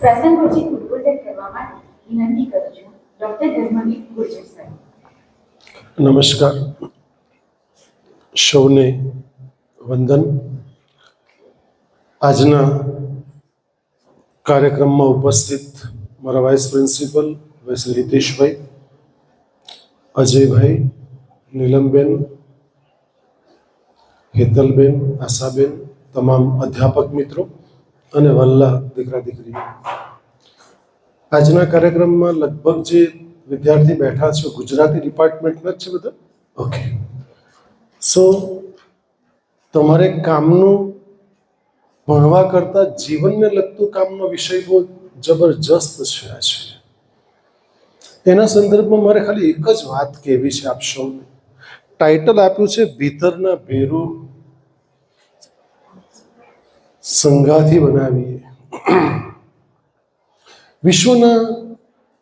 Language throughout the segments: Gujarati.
પ્રસંગોચિત ઉદ્બોધન કરવા માટે વિનંતી કરું છું. ડોક્ટર ધર્મવીર ગુર્જર સાહેબ. નમસ્કાર. સૌને વંદન. આજના કાર્યક્રમમાં ઉપસ્થિત મારા વાઇસ પ્રિન્સિપલ વૈશ્રી હિતેશભાઈ, અજયભાઈ, નીલમબેન, હેતલબેન, આશાબેન, તમામ અધ્યાપક મિત્રો. અને વલ્લા દીકરા દીકરી. આજના કાર્યક્રમમાં લગભગ જે વિદ્યાર્થી બેઠા છે, ગુજરાતી ડિપાર્ટમેન્ટના જ છે બધા? ઓકે સો તમારે કામનું ભણવા કરતા જીવનને લગતું કામનો વિષય બહુ જબરજસ્ત છે આ છે. એના સંદર્ભમાં મારે ખાલી એક જ વાત કહેવી છે આપ સૌને. ટાઇટલ આપ્યું છે, ભીતરના ભેરુ સંગાથી બનાવીએ. વિશ્વના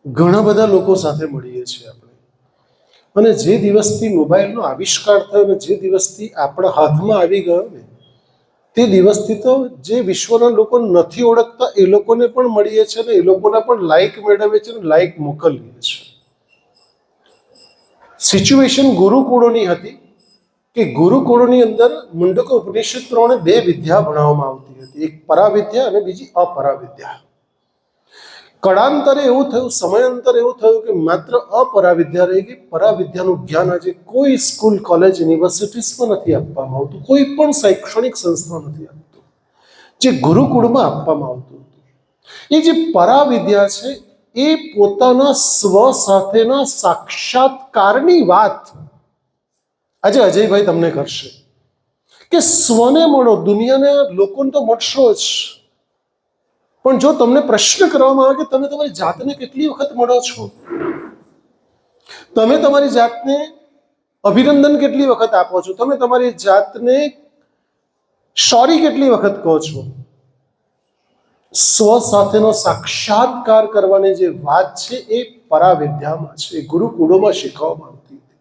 ઘણા બધા લોકો સાથે મળીએ છીએ આપણે. અને જે દિવસથી મોબાઈલનો આવિષ્કાર થયો અને જે દિવસથી આપણા હાથમાં આવી ગયો ને, તે દિવસથી તો જે વિશ્વના લોકો નથી ઓળખતા, એ લોકોને પણ મળીએ છીએ અને એ લોકોના પણ લાઈક મેળવીએ છીએ અને લાઈક મોકલીએ છીએ. સિચ્યુએશન ગુરુકુળોની હતી કે ગુરુકુળોની અંદર મુંડકો ઉપનિષદ પ્રમાણે બે વિદ્યા ભણાવવામાં આવતી. હતી. એક પરાવિદ્યા અને બીજી અપરાવિદ્યા. કળાંતરે એવું થયું, સમયાંતરે એવું થયું કે માત્ર અપરાવિદ્યા રહી ગઈ, પરાવિદ્યાનું જ્ઞાન આજે કોઈ સ્કૂલ, કોલેજ યુનિવર્સિટીઝમાં નથી આપવામાં આવતું. કોઈ પણ શૈક્ષણિક સંસ્થા નથી આપતું. જે ગુરુકુળમાં આપવામાં આવતું હતું. એ જે પરાવિદ્યા છે, એ પોતાના સ્વ સાથેના સાક્ષાત્કારની વાત આજે અજયભાઈ તમને કરશે. કે સ્વને મળો, દુનિયાને લોકોને તો મળશો જ. પણ જો તમને પ્રશ્ન કરવામાં આવે કે તમે તમારી જાતને કેટલી વખત મળો છો? તમે તમારી જાતને અભિનંદન કેટલી વખત આપો છો? તમે તમારી જાતને સોરી કેટલી વખત કહો છો? સ્વ સાથેનો સાક્ષાત્કાર કરવાની જે વાત છે એ પરાવિદ્યામાં છે, એ ગુરુકુળોમાં શીખવવામાં આવતી હતી.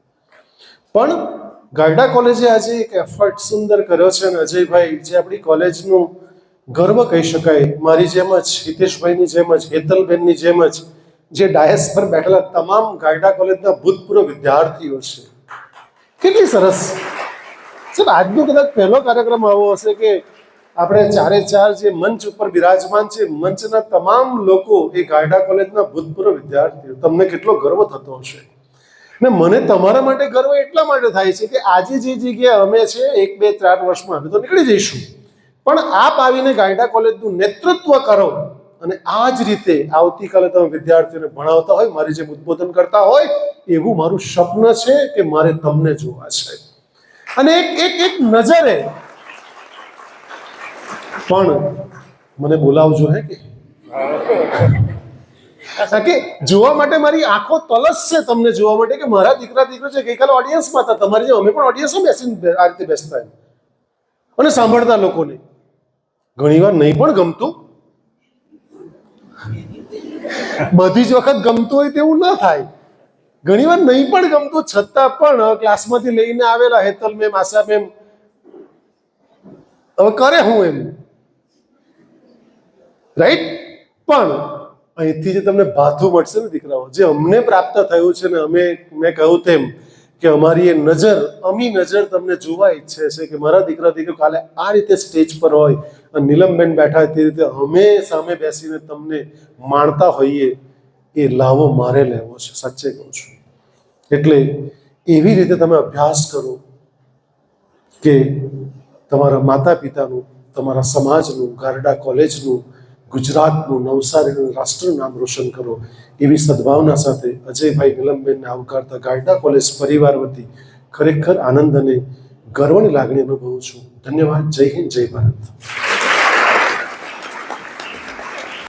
પણ ગાયડા કોલેજે આજે એક એફર્ટ સુંદર કર્યો છે અને અજયભાઈ, જે આપણી કોલેજનું ગર્વ કહી શકાય, મારી જેમ જ, હિતેશભાઈની જેમ જ, હેતલબેનની જેમ જ, જે ડાયસ પર બેઠેલા તમામ ગાયડા કોલેજના ભૂતપૂર્વ વિદ્યાર્થીઓ છે. કેટલી સરસ. સર આજનો કદાચ પહેલો કાર્યક્રમ આવો હશે કે આપણે ચારે ચાર જે મંચ ઉપર બિરાજમાન છે, મંચના તમામ લોકો એ ગાયડા કોલેજના ભૂતપૂર્વ વિદ્યાર્થીઓ, તમને કેટલો ગર્વ થતો હશે? ને મને તમારા માટે ગર્વ એટલા માટે થાય છે કે આજે જે જગ્યાએ અમે છે, એક, બે ચાર વર્ષમાં અમે તો નીકળી જઈશું. પણ આપ આવીને ગાયડા કોલેજનું નેતૃત્વ કરો અને આ જ રીતે આવતીકાલે તમે વિદ્યાર્થીઓને ભણાવતા હોય, મારી જેમ ઉદ્બોધન કરતા હોય, એવું મારું સ્વપ્ન છે કે મારે તમને જોવા છે. અને એક એક એક નજરે પણ મને બોલાવજો હે કે? કે જોવા માટે મારી આંખો તલસ છે તમને જોવા માટે કે મારા દીકરા, દીકરો છે ગઈકાલે ઓડિયન્સમાં હતા, તમારી જેમ અમે પણ ઓડિયન્સમાં બેસીને આ રીતે બેસતા એમ અને સાંભળતા લોકોને. ઘણીવાર નહીં પણ ગમતું. બધી જ વખત ગમતું હોય તેવું ના થાય. ઘણીવાર નહીં પણ ગમતું, છતાં પણ ક્લાસમાંથી લઈને આવેલા હેતલ મેમ, આશા મેમ હવે કરે હું એમ. રાઈટ પણ અહીંથી જે તમને ભાથું મળશે ને દીકરાઓ, જે અમને પ્રાપ્ત થયું છે ને અમે, મેં કહ્યું તેમ કે અમારી એ નજર, અમી નજર તમને જોવા ઈચ્છે છે કે મારા દીકરા દીકરો કાલે આ રીતે સ્ટેજ પર હોય અને નીલમબેન બેઠા હોય તે રીતે અમે સામે બેસીને તમને માણતા હોઈએ, એ લાવો મારે લેવો છે, સાચે કહું છું. એટલે એવી રીતે તમે અભ્યાસ કરો કે તમારા માતા પિતાનું તમારા સમાજનું, ગારડા કોલેજનું ગુજરાતનું નવસારીનું રાષ્ટ્રનું નામ રોશન કરો એવી સદભાવના સાથે અજયભાઈ નિલમબેનને આવકારતા ગાયડા કોલેજ પરિવાર વતી ખરેખર આનંદ અને ગર્વની લાગણી અનુભવું છું. ધન્યવાદ. જય હિન્દ, જય ભારત.